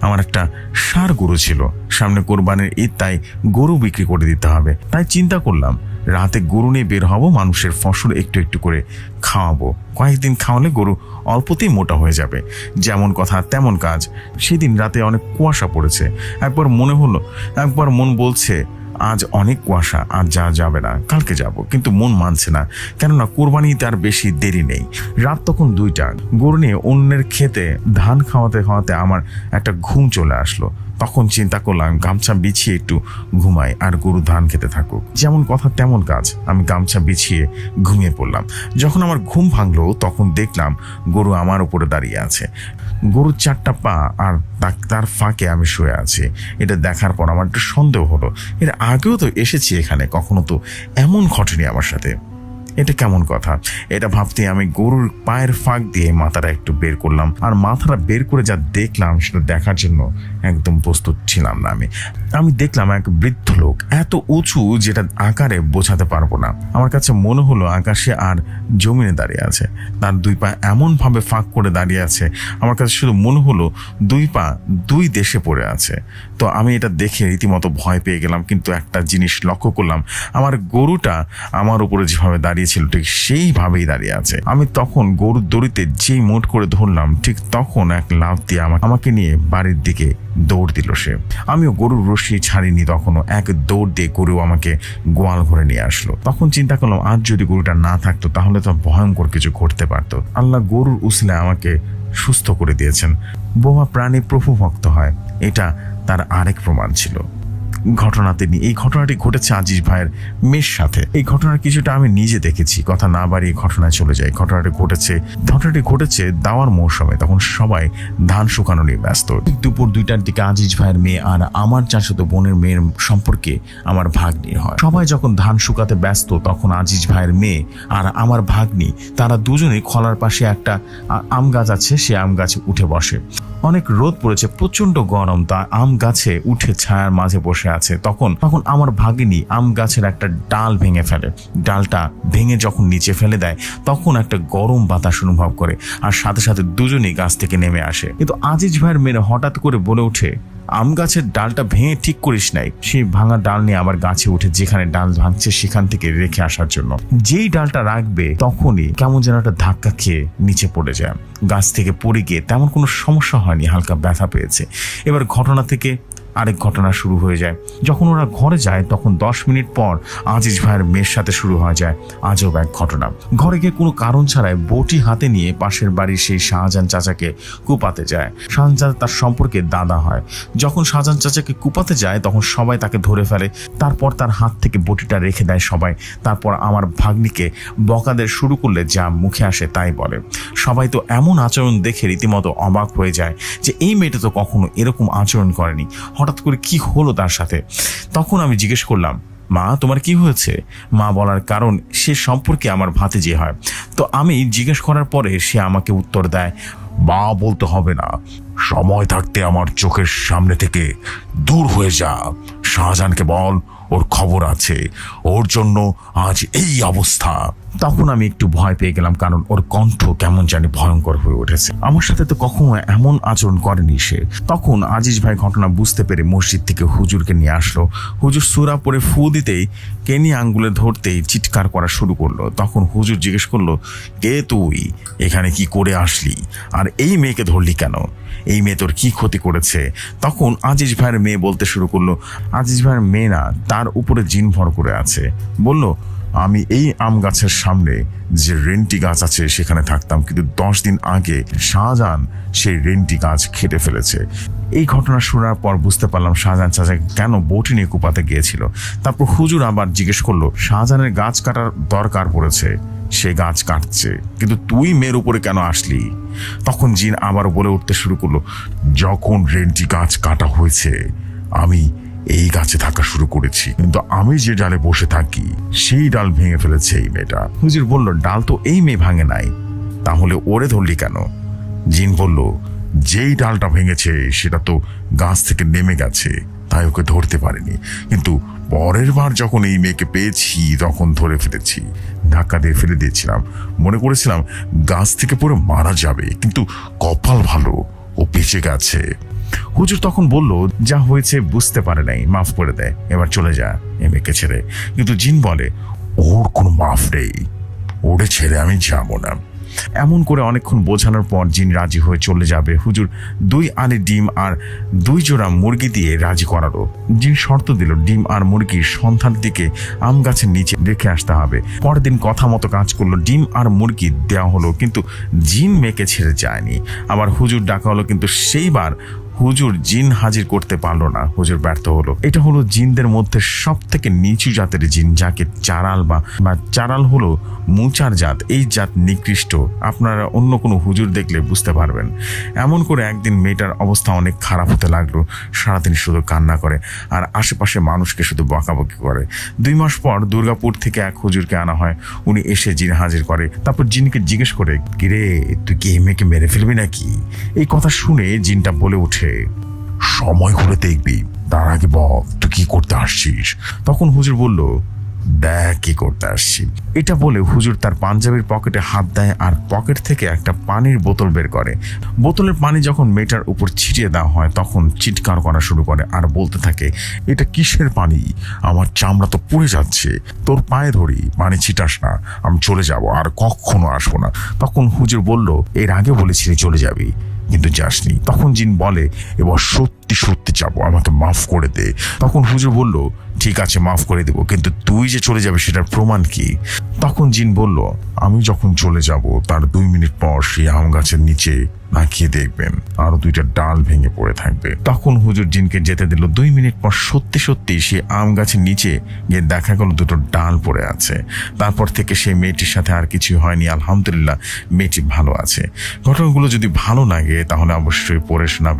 আমার একটা সার গরু ছিল। সামনে কোরবানির ঈদ, তাই গরু বিক্রি করে দিতে হবে। তাই চিন্তা করলাম, রাতে গরু নিয়ে বের হব, মানুষের ফসল একটু একটু করে খাওয়াবো। কয়েকদিন খাওয়ালে গরু অল্পতেই মোটা হয়ে যাবে। যেমন কথা, তেমন কাজ। সেদিন রাতে অনেক কুয়াশা পড়েছে। একবার মনে হলো, একবার মন বলছে আজ অনেক কুয়াশা, আজ যা যাবে না, কালকে যাব। কিন্তু মন মানছে না, কেননা কোরবানিতে আর বেশি দেরি নেই। রাত তখন দুইটা গরু নিয়ে অন্যের খেতে, ধান খাওয়াতে খাওয়াতে আমার একটা ঘুম চলে আসলো। তখন চিন্তা করলাম, গামছা বিছিয়ে একটু ঘুমাই আর গরু ধান খেতে থাকুক। যেমন কথা, তেমন কাজ। আমি গামছা বিছিয়ে ঘুমিয়ে পড়লাম। যখন আমার ঘুম ভাঙলো, তখন দেখলাম গরু আমার উপরে দাঁড়িয়ে আছে। গরুর চারটা পা আর তার ফাঁকে আমি শুয়ে আছি। এটা দেখার পর আমার একটু সন্দেহ হলো। এর আগেও তো এসেছি এখানে, কখনো তো এমন ঘটেনি আমার সাথে। এটা কেমন কথা? এটা ভাবতে আমি গরুর পায়ের ফাঁক দিয়ে মাথাটা একটু বের করলাম আর মাথাটা বের করে যা দেখলাম সেটা দেখার জন্য একদম প্রস্তুত ছিলাম না আমি। আমি দেখলাম এক বৃদ্ধ লোক, এত উঁচু যেটা আকারে বোঝাতে পারব না। আমার কাছে মনে হলো আকাশে আর জমিনে দাঁড়িয়ে আছে। তার দুই পা এমন ভাবে ফাঁক করে দাঁড়িয়ে আছে, আমার কাছে শুধু মনে হলো দুই পা দুই দেশে পড়ে আছে। তো আমি এটা দেখে রীতিমতো ভয় পেয়ে গেলাম, কিন্তু একটা জিনিস লক্ষ্য করলাম, আমার গরুটা আমার উপরে যেভাবে দাঁড়িয়েছিল ঠিক সেইভাবেই দাঁড়িয়ে আছে। আমি তখন গরুর দড়িতে যেই মোট করে ধরলাম, ঠিক তখন এক লাফ দিয়ে আমাকে আমাকে নিয়ে বাড়ির দিকে দৌড় দিল সে। আমিও গরুর রশি ছাড়িনি তখনও, এক দৌড় দিয়ে গরু আমাকে গোয়াল ঘরে নিয়ে আসলো। তখন চিন্তা করলাম আজ যদি গরুটা না থাকতো, তাহলে তো ভয়ঙ্কর কিছু ঘটতে পারতো। আল্লাহ গরুর উসলে আমাকে সুস্থ করে দিয়েছেন। বোমা প্রাণী প্রভু ভক্ত হয়, এটা তার আরেক প্রমাণ ছিল। ঘটনাতে নিয়ে। এই ঘটনাটি ঘটেছে আজিজ ভাইয়ের মেয়ের সাথে। এই ঘটনার কিছুটা আমি নিজে দেখেছি। কথা না বাড়িয়ে ঘটনায় চলে যায় ঘটনাটি ঘটেছে ঘটনাটি ঘটেছে দাওয়ার মৌসুমে। তখন সবাই ধান শুকানো নিয়ে ব্যস্ত। দুপুর দুইটার দিকে আজিজ ভাইয়ের মেয়ে আর আমার চাচাতো বোনের মেয়ের সম্পর্কে আমার ভাগ্নি হয়। সবাই যখন ধান শুকাতে ব্যস্ত, তখন আজিজ ভাইয়ের মেয়ে আর আমার ভাগ্নি, তারা দুজনেই খলার পাশে একটা আম গাছ আছে। সে আম গাছে উঠে বসে। অনেক রোদ পড়েছে প্রচণ্ড গরম, তা আম গাছে উঠে ছায়ার মাঝে বসে আছে। তখন তখন আমার ভাগিনী আম গাছের একটা ডাল ভেঙে ফেলে। ডালটা ভেঙে যখন নিচে ফেলে দেয়, তখন একটা গরম বাতাস অনুভব করে আর সাথে সাথে দুজনেই গাছ থেকে নেমে আসে। কিন্তু আজিজ ভাইয়ের মেয়ে হঠাৎ করে বলে ওঠে, আম গাছের ডালটা ভেঙে ঠিক করিস নাই। সেই ভাঙা ডাল নিয়ে আবার গাছে উঠে যেখানে ডাল ভাঙছে সেখান থেকে রেখে আসার জন্য। যেই ডালটা রাখবে, তখনই কেমন যেন একটা ধাক্কা খেয়ে নিচে পড়ে যায়। গাছ থেকে পড়ে গিয়ে তেমন কোনো সমস্যা হয়নি হালকা ব্যথা পেয়েছে। এবার ঘটনা থেকে আরেক ঘটনা শুরু হয়ে যায়। যখন ওরা ঘরে যায়, তখন দশ মিনিট পর আজিজ ভাইয়ের মেয়ের সাথে শুরু হয়ে যায় আজব এক ঘটনা। ঘরে গিয়ে কোনো কারণ ছাড়াই বটি হাতে নিয়ে পাশের বাড়ির সেই শাহজাহান চাচাকে কুপাতে যায়। শাহজাহান তার সম্পর্কে দাদা হয়। যখন শাহজাহান চাচাকে কুপাতে যায়, তখন সবাই তাকে ধরে ফেলে। তারপর তার হাত থেকে বটিটা রেখে দেয় সবাই। তারপর আমার ভাগ্নিকে বকাদের শুরু করলে যা মুখে আসে তাই বলে। সবাই তো এমন আচরণ দেখে রীতিমতো অবাক হয়ে যায় যে, এই মেয়েটা তো কখনো এরকম আচরণ করেনি। হঠাৎ করে কি হলো তার সাথে? তখন আমি জিজ্ঞেস করলাম, মা, তোমার কি হয়েছে? মা বলার কারণ সে সম্পর্কে আমার ভাতে যে হয়। তো আমি জিজ্ঞেস করার পরে সে আমাকে উত্তর দেয়, মা বলতে হবে না। সময় থাকতে আমার চোখের সামনে থেকে দূর হয়ে যা। শাহজাহানকে বল ওর খবর আছে। ওর জন্য আজ এই অবস্থা। তখন আমি একটু ভয় পেয়ে গেলাম, কারণ ওর কণ্ঠ কেমন জানি ভয়ঙ্কর হয়ে উঠেছে। আমার সাথে তো কখনো এমন আচরণ করেনি সে। তখন আজিজ ভাই ঘটনা বুঝতে পেরে মসজিদ থেকে হুজুরকে নিয়ে আসলো। হুজুর সুরা পরে ফু দিতেই কেনি আঙ্গুলে ধরতেই চিৎকার করা শুরু করল। তখন হুজুর জিজ্ঞেস করল, কে তুই? এখানে কি করে আসলি? আর এই মেয়েকে ধরলি কেন? এই মেয়ে তোর কি ক্ষতি করেছে? তখন আজিজ ভাইয়ের মেয়ে বলতে শুরু করল, আজিজ ভাইয়ের মেয়ে না, তার উপরে জিন ভর করে আছে। বলল, আমি এই আম গাছের সামনে যে রেন্টি গাছ আছে সেখানে থাকতাম, কিন্তু দশ দিন আগে শাহজাহান সেই রেন্টি গাছ খেটে ফেলেছে। এই ঘটনা শোনার পর বুঝতে পারলাম শাহজাহান চাচা কেন বটি নিয়ে কুপাতে গিয়েছিল। তারপর হুজুর আবার জিজ্ঞেস করল, শাহজাহানের গাছ কাটার দরকার পড়েছে, সে গাছ কাটছে, কিন্তু তুই মেয়ের উপরে কেন আসলি? তখন জিন আবার বলে উঠতে শুরু করল, যখন রেন্টি গাছ কাটা হয়েছে, আমি এই গাছে থাকা শুরু করেছি। কিন্তু আমি যে ডালে বসে থাকি, সেই ডাল ভেঙে ফেলেছে এই মেয়েটা। হুজুর বলল, ডাল তো এই মেয়ে ভাঙে নাই। তাহলে ওরে ধরলি কেন? জিন বলল, যেই ডালটা ভেঙেছে, সেটা তো গাছ থেকে নেমে গেছে। তাই ওকে ধরতে পারিনি। কিন্তু পরের বার যখন এই মেয়েকে পেয়েছি, তখন ধরে ফেলেছি। ধাক্কা দিয়ে ফেলে দিয়েছিলাম। মনে করেছিলাম গাছ থেকে পড়ে মারা যাবে। কিন্তু কপাল ভালো, ও বেঁচে গেছে। হুজুর তখন বলল, যা হয়েছে বুঝতে পারে নাই, মাফ করে দেয় এবার চলে যা এ মেয়েকে ছেড়ে। কিন্তু জিন বলে, ওর কোনো মাফ নেই, ওরে ছেড়ে আমি যাব না। এমন করে অনেকক্ষণ বোঝানোর পর জিন রাজি হয়ে চলে যাবে। হুজুর দুই আলি ডিম আর দুই জোড়া মুরগি দিয়ে রাজি করালো। জিন শর্ত দিল, ডিম আর মুরগির সন্ধান দিকে আম গাছের নিচে রেখে আসতে হবে। পরের দিন কথা মতো কাজ করল, ডিম আর মুরগি দেওয়া হলো, কিন্তু জিন মেয়েকে ছেড়ে যায়নি। আবার হুজুর ডাকা হলো, কিন্তু সেইবার হুজুর জিন হাজির করতে পারল না। হুজুর ব্যর্থ হলো। এটা হলো জিনদের মধ্যে সব থেকে নিচু জাতের জিন, যাকে চারাল বা চারাল হলো মুচার জাত। এই জাত নিকৃষ্ট। আপনারা অন্য কোনো হুজুর দেখলে বুঝতে পারবেন। এমন করে একদিন মেয়েটার অবস্থা অনেক খারাপ হতে লাগল। সারাদিন শুধু কান্না করে আর আশেপাশে মানুষকে শুধু বকাবকি করে। দুই মাস পর দুর্গাপুর থেকে এক হুজুরকে আনা হয়। উনি এসে জিন হাজির করে। তারপর জিনকে জিজ্ঞেস করে, কিরে, তুই কি মেয়েকে মেরে ফেলবি নাকি? এই কথা শুনে জিনটা বলে ওঠে। সময় হলে দেখবি, তার আগে বল, তুই কি করতে আসছিস? তখন হুজুর বলল, দেখ কি করতে আসছি। এটা বলে হুজুর তার পাঞ্জাবির পকেটে হাত দেয় আর পকেট থেকে একটা পানির বোতল বের করে। বোতলের পানি যখন মেয়েটার উপর ছিটিয়ে দেওয়া হয়, তখন চিৎকার করা শুরু করে আর বলতে থাকে, এটা কিসের পানি? আমার চামড়া তো পুড়ে যাচ্ছে। তোর পায়ে ধরি, পানি ছিটাস না। আমি চলে যাব, আর কখনো আসব না। তখন হুজুর বলল, এর আগে বলেছিলি চলে যাবি। কিন্তু যাসনি। তখন জিন বলে, এবার সত্যি সত্যি যাব আমাকে মাফ করে দে। তখন হুজুর বলল, ঠিক আছে, মাফ করে দেব, কিন্তু তুই যে চলে যাবে সেটার প্রমাণ কি? তখন জিন বলল, আমি যখন চলে যাব, তার দুই মিনিট পর সেই আম গাছের নিচে তাকিয়ে দেখবেন। আরও দুইটা ডাল ভেঙে পড়ে থাকবে। তখন হুজুর জিনকে যেতে দিল। দুই মিনিট পর সত্যি সত্যি সে আম গাছের নিচে গিয়ে দেখা গেল দুটো ডাল পড়ে আছে। তারপর থেকে সেই মেয়েটির সাথে আর কিছু হয়নি। আলহামদুলিল্লাহ, মেয়েটি ভালো আছে। ঘটনাগুলো যদি ভালো লাগে, তাহলে অবশ্যই পড়ে শোনাবেন।